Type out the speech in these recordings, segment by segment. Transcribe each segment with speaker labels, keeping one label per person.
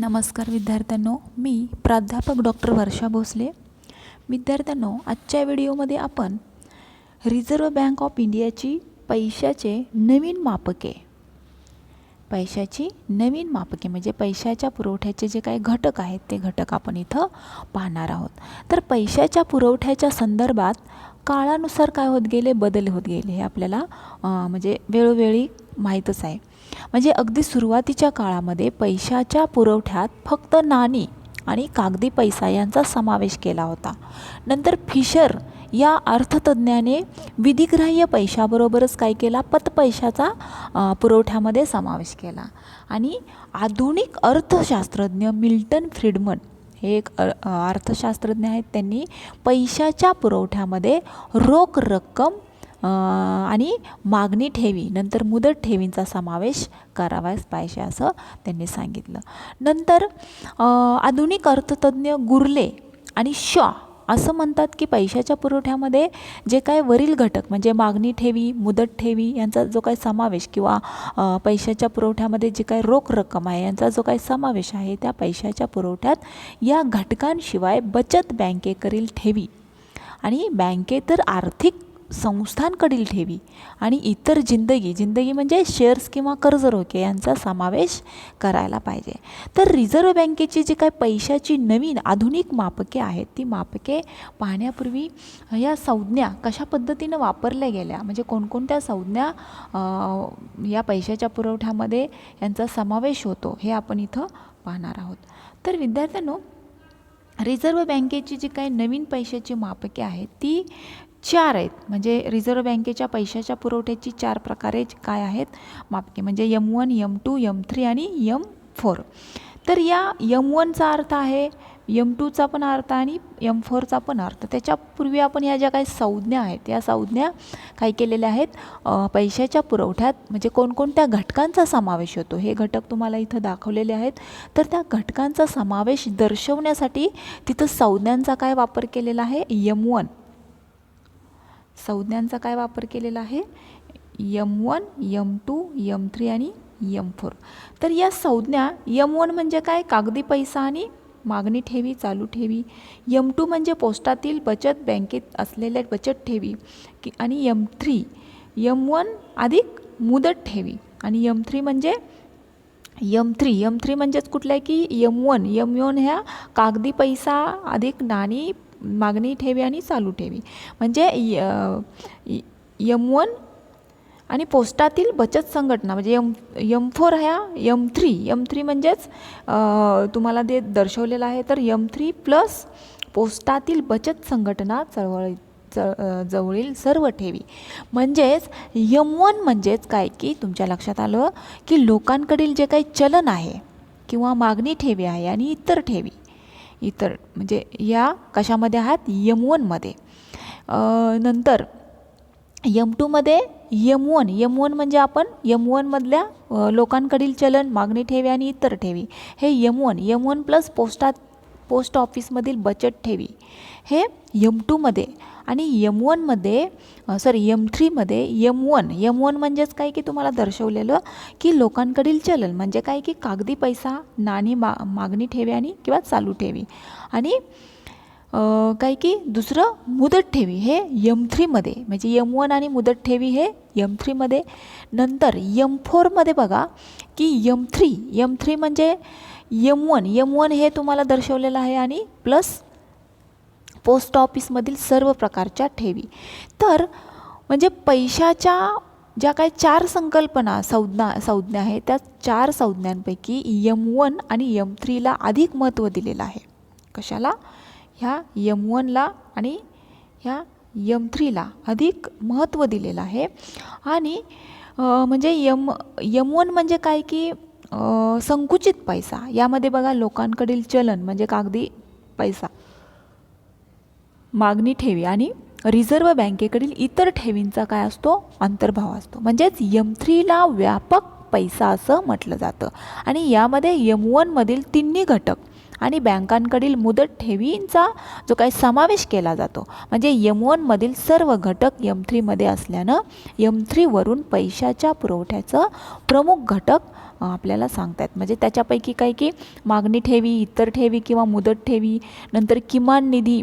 Speaker 1: नमस्कार विद्यार्थ्यांनो मी प्राध्यापक डॉक्टर वर्षा भोसले. विद्यार्थ्यांनो आजच्या व्हिडिओमध्ये आपण रिझर्व बँक ऑफ इंडियाची पैशाचे नवीन मापके. पैशाची नवीन मापके म्हणजे पैशाच्या पुरवठ्याचे जे काही घटक आहेत ते घटक आपण इथं पाहणार आहोत. तर पैशाच्या पुरवठ्याच्या संदर्भात काळानुसार काय होत गेले? बदल होत गेले हे आपल्याला म्हणजे वेळोवेळी माहीतच आहे. म्हणजे अगदी सुरुवातीच्या काळामध्ये पैशाच्या पुरवठ्यात फक्त नाणी आणि कागदी पैसा यांचा समावेश केला होता. नंतर फिशर या अर्थतज्ज्ञाने विधिग्राह्य पैशाबरोबरच काय केला? पतपैशाचा पुरवठ्यामध्ये समावेश केला. आणि आधुनिक अर्थशास्त्रज्ञ मिल्टन फ्रीडमन हे एक अर्थशास्त्रज्ञ आहेत. त्यांनी पैशाच्या पुरवठ्यामध्ये रोख रक्कम आणि मागणी ठेवी नंतर मुदत ठेवींचा समावेश करावाच पाहिजे असं त्यांनी सांगितलं. नंतर आधुनिक अर्थतज्ज्ञ गुर्ले आणि शॉ असं म्हणतात की पैशाच्या पुरवठ्यामध्ये जे काय वरील घटक म्हणजे मागणी ठेवी मुदत ठेवी यांचा जो काही समावेश किंवा पैशाच्या पुरवठ्यामध्ये जी काही रोख रक्कम आहे यांचा जो काही समावेश आहे त्या पैशाच्या पुरवठ्यात या घटकांशिवाय बचत बँकेकडील ठेवी. आणि बँकेतर आर्थिक संस्थांकडील ठेवी आणि इतर जिंदगी जिंदगी म्हणजे शेअर्स किंवा कर्ज रोखे यांचा समावेश करायला पाहिजे. तर रिझर्व्ह बँकेची जी काही पैशाची नवीन आधुनिक मापके आहेत ती मापके पाहण्यापूर्वी या संज्ञा कशा पद्धतीनं वापरल्या गेल्या? म्हणजे कोणकोणत्या संज्ञा या पैशाच्या पुरवठ्यामध्ये यांचा समावेश होतो हे आपण इथं पाहणार आहोत. तर विद्यार्थ्यांनो रिझर्व्ह बँकेची जी काही नवीन पैशाची मापके आहेत ती चार आहेत. म्हणजे रिझर्व्ह बँकेच्या पैशाच्या पुरवठ्याची चार प्रकारे काय आहेत? मापके म्हणजे M one M two M three आणि यम फोर तर या यम वनचा अर्थ आहे यम टूचा पण अर्थ आणि यम फोरचा पण अर्थ. त्याच्यापूर्वी आपण या ज्या काही संज्ञा आहेत या संज्ञा काय केलेल्या आहेत? पैशाच्या पुरवठ्यात म्हणजे कोणकोणत्या घटकांचा समावेश होतो? हे घटक तुम्हाला इथं दाखवलेले आहेत. तर त्या घटकांचा समावेश दर्शवण्यासाठी तिथं संज्ञांचा काय वापर केलेला आहे? यम वन संज्ञांचा काय वापर केलेला आहे? M one M two M three आणि यम फोर तर या संज्ञा यम वन म्हणजे काय? कागदी पैसा आणि मागणी ठेवी चालू ठेवी. यम टू म्हणजे पोस्टातील बचत बँकेत असलेल्या बचत ठेवी की आणि यम थ्री यम वन अधिक मुदत ठेवी आणि यम थ्री म्हणजे यम थ्री यम थ्री म्हणजेच कुठलं आहे की यम वन यम वन ह्या कागदी पैसा अधिक नाणी मागणी ठेवी आणि चालू ठेवी. म्हणजे य- यम वन आणि पोस्टातील बचत संघटना म्हणजे यम यम फोर ह्या यम थ्री यम थ्री म्हणजेच तुम्हाला ते दर्शवलेलं आहे तर यम थ्री प्लस पोस्टातील बचत संघटना चळवळी च जवळील सर्व ठेवी. म्हणजेच यम वन म्हणजेच काय की तुमच्या लक्षात आलं की लोकांकडील जे काही चलन आहे किंवा मागणी ठेवी आहे आणि इतर ठेवी इतर म्हणजे या कशामध्ये आहात? यम वनमध्ये नंतर यम टूमध्ये यम वन यम वन म्हणजे आपण यम वनमधल्या लोकांकडील चलन मागणी ठेवी आणि इतर ठेवी. हे M one M one plus पोस्टात पोस्ट ऑफिसमधील बचत ठेवी. हे यम टूमध्ये आणि यम वनमध्ये सॉरी यम थ्रीमध्ये यम वन यम वन म्हणजेच काय की तुम्हाला दर्शवलेलं की लोकांकडील चलन म्हणजे काय की कागदी पैसा नाणी मा मागणी ठेवी आणि किंवा चालू ठेवी. आणि काय की दुसरं मुदत ठेवी हे यम थ्रीमध्ये म्हणजे यम वन आणि मुदत ठेवी हे यम थ्रीमध्ये नंतर यम फोरमध्ये बघा की यम थ्री यम थ्री म्हणजे यम वन यम वन हे तुम्हाला दर्शवलेलं आहे आणि प्लस पोस्ट ऑफिसमधील सर्व प्रकारच्या ठेवी. तर म्हणजे पैशाच्या ज्या काही चार संकल्पना संज्ञा संज्ञा आहे त्या चार संज्ञांपैकी यम वन आणि यम थ्रीला अधिक महत्त्व दिलेलं आहे. कशाला? ह्या यम वनला आणि ह्या यम थ्रीला अधिक महत्त्व दिलेलं आहे. आणि म्हणजे यम यम वन म्हणजे काय की संकुचित पैसा. यामध्ये बघा लोकांकडील चलन म्हणजे कागदी पैसा. मागणी ठेवी आणि रिझर्व्ह बँकेकडील इतर ठेवींचा काय असतो? अंतर्भाव असतो. म्हणजेच यम थ्रीला व्यापक पैसा असं म्हटलं जातं. आणि यामध्ये यम वनमधील तिन्ही घटक आणि बँकांकडील मुदत ठेवींचा जो काही समावेश केला जातो. म्हणजे यम वनमधील सर्व घटक यम थ्रीमध्ये असल्यानं यम थ्रीवरून पैशाच्या पुरवठ्याचं प्रमुख घटक आपल्याला सांगतायत. म्हणजे त्याच्यापैकी काय की मागणी ठेवी इतर ठेवी किंवा मुदत ठेवी नंतर किमान निधी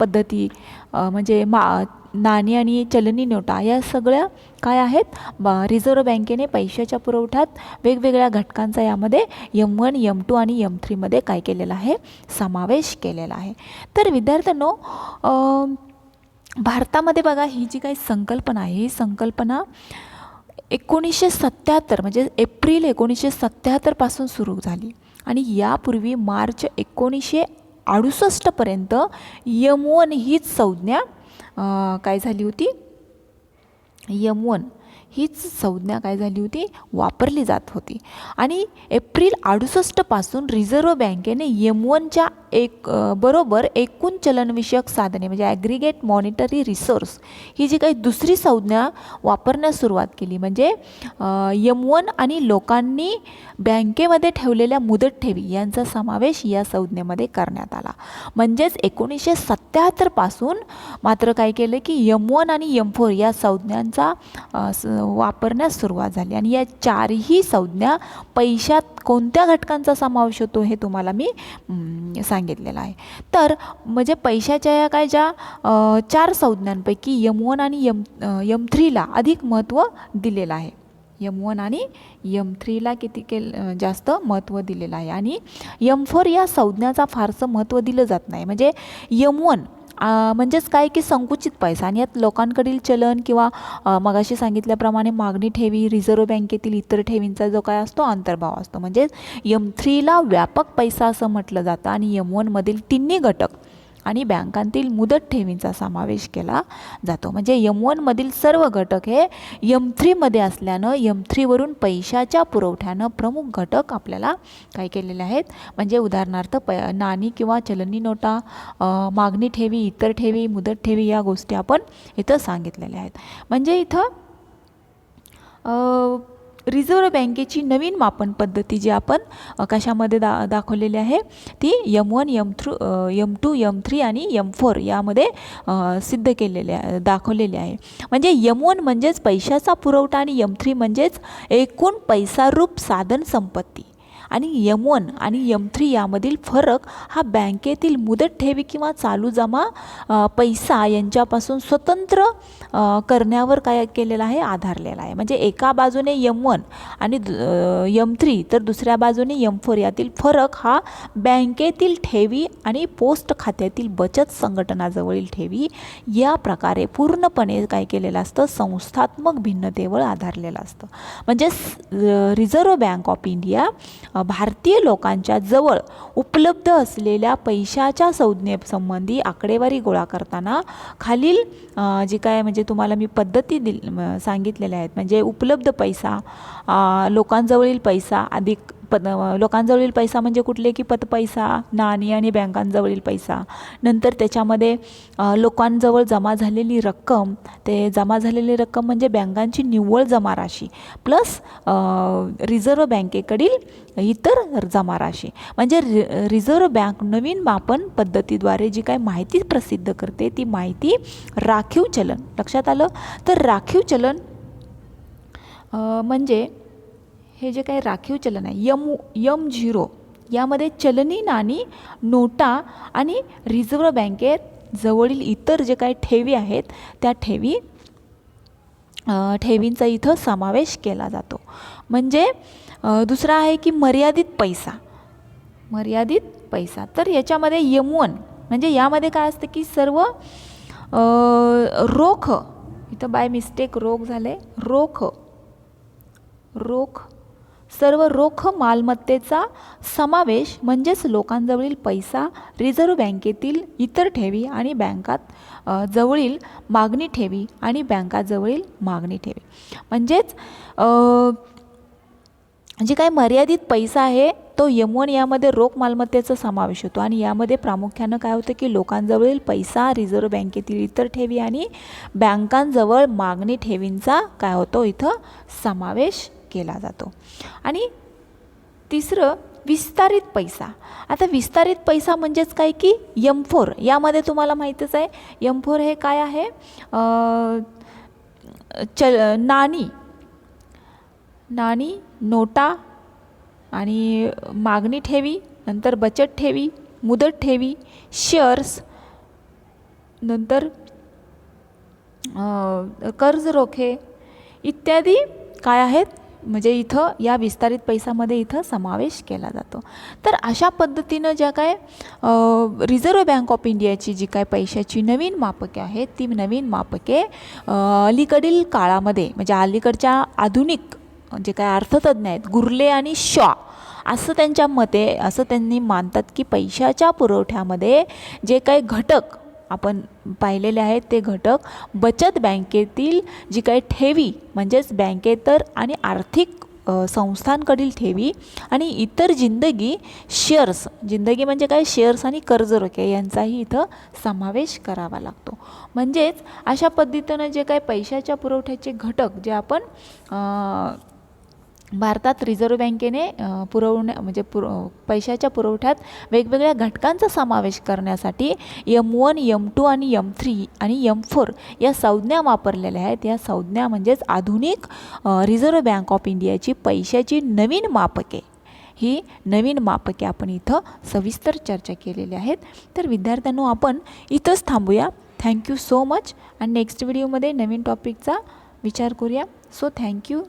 Speaker 1: पद्धती म्हणजे मा नाणी आणि चलनी नोटा या सगळ्या काय आहेत? ब रिझर्व्ह बँकेने पैशाच्या पुरवठ्यात वेगवेगळ्या घटकांचा यामध्ये यम वन यम टू आणि यम थ्रीमध्ये काय केलेला आहे? समावेश केलेला आहे. तर विद्यार्थ्यांनो भारतामध्ये बघा ही जी काही संकल्पना आहे ही संकल्पना एकोणीसशे सत्त्याहत्तर म्हणजे एप्रिल एकोणीसशे सत्त्याहत्तरपासून सुरू झाली. आणि यापूर्वी मार्च एकोणीसशे अडुसष्टपर्यंत यमवन हीच संज्ञा काय झाली होती? यमवन. हीच संज्ञा काय झाली होती? वापरली जात होती. आणि एप्रिल अडुसष्टपासून रिझर्व्ह बँकेने यम वनच्या एक बरोबर एकूण चलनविषयक साधने म्हणजे ॲग्रिगेट मॉनिटरी रिसोर्स ही जी काही दुसरी संज्ञा वापरण्यास सुरुवात केली. म्हणजे यम वन आणि लोकांनी बँकेमध्ये ठेवलेल्या मुदत ठेवी यांचा समावेश या संज्ञेमध्ये करण्यात आला. म्हणजेच एकोणीसशे सत्त्याहत्तरपासून मात्र काय केलं की यम वन आणि यम फोर या संज्ञांचा अ, स- वापरण्यास सुरुवात झाली. आणि या चारही संज्ञा पैशात कोणत्या घटकांचा समावेश होतो हे तुम्हाला मी सांगितलेलं आहे. तर म्हणजे पैशाच्या या काय ज्या चार संज्ञांपैकी यम वन आणि यम यम थ्रीला अधिक महत्त्व दिलेलं आहे. यम वन आणि यम थ्रीला किती केल जास्त महत्त्व दिलेलं आहे. आणि यम फोर या संज्ञाचा फारसं महत्त्व दिलं जात नाही. म्हणजे यम वन म्हणजेच काय की संकुचित पैसा आणि यात लोकांकडील चलन किंवा मगाशी सांगितल्याप्रमाणे मागणी ठेवी रिझर्व्ह बँकेतील इतर ठेवींचा जो काय असतो अंतर्भाव असतो. म्हणजेच यम थ्रीला व्यापक पैसा असं म्हटलं जातं आणि यम वनमधील तिन्ही घटक आणि बँकांतील मुदत ठेवींचा समावेश केला जातो. म्हणजे यम वनमधील सर्व घटक हे यम थ्रीमध्ये असल्यानं यम थ्रीवरून पैशाच्या पुरवठ्यानं प्रमुख घटक आपल्याला काय केलेले आहेत. म्हणजे उदाहरणार्थ प नाणी किंवा चलनी नोटा मागणी ठेवी इतर ठेवी मुदत ठेवी या गोष्टी आपण इथं सांगितलेल्या आहेत. म्हणजे इथं रिझर्व्ह बँकेची नवीन मापन पद्धती जी आपण कशामध्ये दा दाखवलेली आहे ती M one M through M two M three आणि यम फोर यामध्ये सिद्ध केलेले आहे दाखवलेले आहे. म्हणजे यम वन म्हणजेच पैशाचा पुरवठा आणि यम थ्री म्हणजेच एकूण पैसारूप साधन संपत्ती. आणि यम वन आणि यम थ्री यामधील फरक हा बँकेतील मुदत ठेवी किंवा चालू जमा पैसा यांच्यापासून स्वतंत्र करण्यावर काय केलेला आहे? आधारलेला आहे. म्हणजे एका बाजूने यम वन आणि दु- यम थ्री तर दुसऱ्या बाजूने यम फोर यातील फरक हा बँकेतील ठेवी आणि पोस्ट खात्यातील बचत संघटनाजवळील ठेवी या प्रकारे पूर्णपणे काय केलेलं असतं? संस्थात्मक भिन्नतेवर आधारलेलं असतं. म्हणजे रिझर्व्ह बँक ऑफ इंडिया भारतीय लोकांच्या जवळ उपलब्ध असलेल्या पैशाच्या संज्ञेसंबंधी आकडेवारी गोळा करताना खालील जी काय म्हणजे तुम्हाला मी पद्धती दिल सांगितलेल्या आहेत. म्हणजे उपलब्ध पैसा लोकांजवळील पैसा अधिक पद लोकांजवळील पैसा म्हणजे कुठले की पत पैसा नाणी आणि बँकांजवळील पैसा. नंतर त्याच्यामध्ये लोकांजवळ जमा झालेली रक्कम ते जमा झालेली रक्कम म्हणजे बँकांची निव्वळ जमा राशी प्लस रिझर्व्ह बँकेकडील इतर जमा राशी. म्हणजे रि रिझर्व्ह बँक नवीन मापन पद्धतीद्वारे जी काय माहिती प्रसिद्ध करते ती माहिती राखीव चलन. लक्षात आलं? तर राखीव चलन म्हणजे हे जे काही राखीव चलन आहे यम यम झिरो यामध्ये चलनी नाणी नोटा आणि रिझर्व्ह बँकेत जवळील इतर जे काही ठेवी आहेत त्या ठेवी ठेवींचा इथं समावेश केला जातो. म्हणजे दुसरा आहे की मर्यादित पैसा. मर्यादित पैसा. तर याच्यामध्ये यम वन म्हणजे यामध्ये काय असतं की सर्व रोख इथं बाय मिस्टेक रोख झाले रोख रोख सर्व रोख मालमत्तेचा समावेश म्हणजेच लोकांजवळील पैसा रिझर्व्ह बँकेतील इतर ठेवी आणि बँकात जवळील मागणी ठेवी आणि बँकाजवळील मागणी ठेवी. म्हणजेच जे काही मर्यादित पैसा आहे तो यम यामध्ये रोख मालमत्तेचा समावेश होतो. आणि यामध्ये प्रामुख्यानं काय होतं की लोकांजवळील पैसा रिझर्व्ह बँकेतील इतर ठेवी आणि बँकांजवळ मागणी ठेवींचा काय होतो? इथं समावेश केला जातो. आणि तिसरं विस्तारित पैसा. आता विस्तारित पैसा म्हणजेच काय की यम फोर यामध्ये तुम्हाला माहीतच आहे यम फोर हे काय आहे? चल नाणी. नाणी नोटा आणि मागणी ठेवी नंतर बचत ठेवी मुदत ठेवी शेअर्स नंतर कर्ज रोखे इत्यादी काय आहेत? म्हणजे इथं या विस्तारित पैशामध्ये इथं समावेश केला जातो. तर अशा पद्धतीनं ज्या काय रिझर्व्ह बँक ऑफ इंडियाची जी काय पैशाची नवीन मापके आहेत ती नवीन मापके अलीकडील काळामध्ये म्हणजे अलीकडच्या आधुनिक जे काय अर्थतज्ञ आहेत गुर्ले आणि शॉ असं त्यांच्या मते असं त्यांनी मानतात की पैशाच्या पुरवठ्यामध्ये जे काही घटक आपण पाहिलेले आहेत ते घटक बचत बँकेतील जी काही ठेवी म्हणजेच बँकेतर आणि आर्थिक संस्थांकडील ठेवी आणि इतर जिंदगी शेअर्स. जिंदगी म्हणजे काय? शेअर्स आणि कर्ज रोखे यांचाही इथं समावेश करावा लागतो. म्हणजेच अशा पद्धतीनं जे काय पैशाच्या पुरवठ्याचे घटक जे आपण भारतात रिझर्व्ह बँकेने पुरवण्या म्हणजे पुर पैशाच्या पुरवठ्यात वेगवेगळ्या घटकांचा समावेश करण्यासाठी यम वन यम टू आणि यम थ्री आणि यम फोर या संज्ञा वापरलेल्या आहेत. या संज्ञा म्हणजेच आधुनिक रिझर्व्ह बँक ऑफ इंडियाची पैशाची नवीन मापके. ही नवीन मापके आपण इथं सविस्तर चर्चा केलेली आहेत. तर विद्यार्थ्यांनो आपण इथंच थांबूया. थँक्यू सो मच आणि नेक्स्ट व्हिडिओमध्ये नवीन टॉपिकचा विचार करूया. So thank you